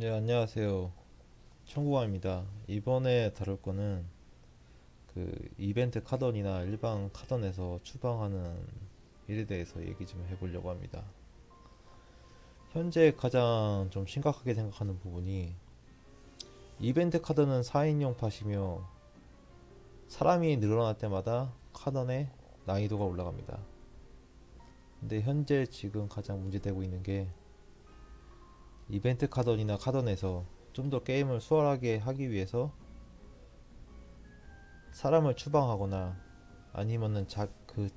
네, 안녕하세요. 청구왕입니다. 이번에 다룰 거는 그 이벤트 카던이나 일반 카던에서 추방하는 일에 대해서 얘기 좀 해보려고 합니다. 현재 가장 좀 심각하게 생각하는 부분이 이벤트 카드는 4인용 팟이며 사람이 늘어날 때마다 카던의 난이도가 올라갑니다. 근데 현재 지금 가장 문제되고 있는 게 이벤트 카던이나 카던에서 좀 더 게임을 수월하게 하기 위해서 사람을 추방하거나 아니면은 자, 그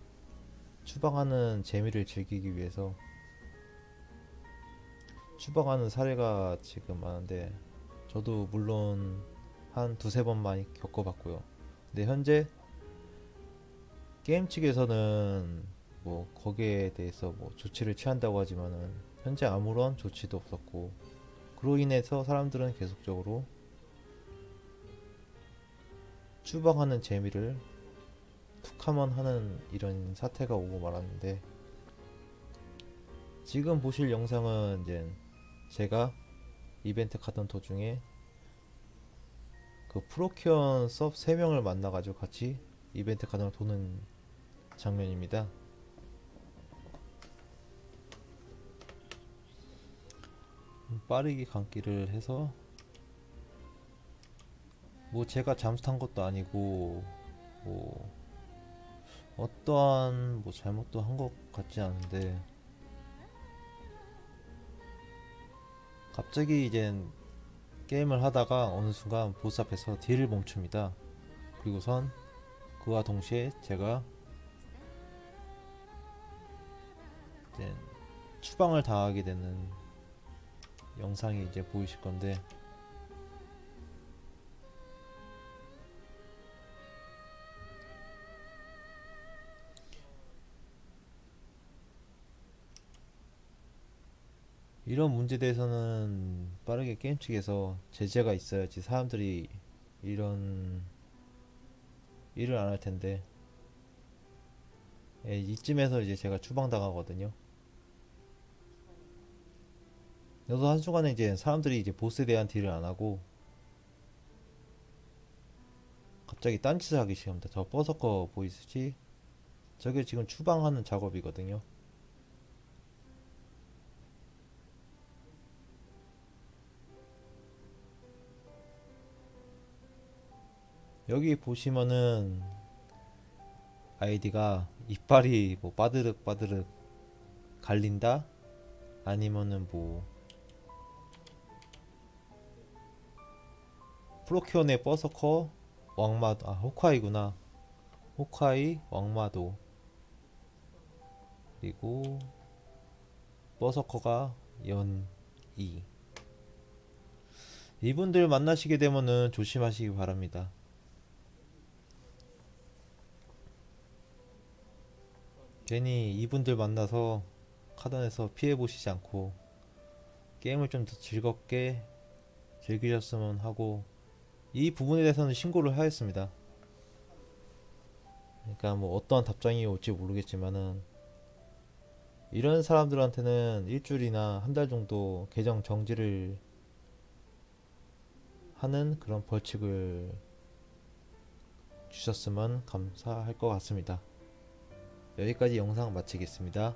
추방하는 재미를 즐기기 위해서 추방하는 사례가 지금 많은데 저도 물론 한 두세 번 많이 겪어봤고요. 근데 현재 게임 측에서는 뭐 거기에 대해서 뭐 조치를 취한다고 하지만은 현재 아무런 조치도 없었고 그로 인해서 사람들은 계속적으로 추방하는 재미를 툭하면 하는 이런 사태가 오고 말았는데 지금 보실 영상은 이제 제가 이벤트 가던 도중에 그 프로키언 섭 3명을 만나가지고 같이 이벤트 가던 도는 장면입니다. 빠르게 감기를 해서 뭐 제가 잠수 탄 것도 아니고 뭐 어떠한 뭐 잘못도 한 것 같지 않은데 갑자기 이젠 게임을 하다가 어느 순간 보스 앞에서 딜을 멈춥니다. 그리고선 그와 동시에 제가 이제 추방을 당하게 되는 영상이 이제 보이실 건데 이런 문제에 대해서는 빠르게 게임 측에서 제재가 있어야지 사람들이 이런 일을 안 할 텐데 예, 이쯤에서 이제 제가 추방당하거든요. 여기서 한순간에 이제 사람들이 이제 보스에 대한 딜을 안 하고 갑자기 딴짓을 하기 시작합니다. 저 버서커 보이시지? 저게 지금 추방하는 작업이거든요. 여기 보시면은 아이디가 이빨이 뭐 빠드륵 빠드륵 갈린다 아니면은 뭐 프로키온의 버서커 왕마도 아 호카이구나. 호카이 왕마도. 그리고 버서커가 연이. 이분들 만나시게 되면은 조심하시기 바랍니다. 괜히 이분들 만나서 카단에서 피해 보시지 않고 게임을 좀 더 즐겁게 즐기셨으면 하고 이 부분에 대해서는 신고를 하였습니다. 그러니까 뭐 어떠한 답장이 올지 모르겠지만은 이런 사람들한테는 일주일이나 한 달 정도 계정 정지를 하는 그런 벌칙을 주셨으면 감사할 것 같습니다. 여기까지 영상 마치겠습니다.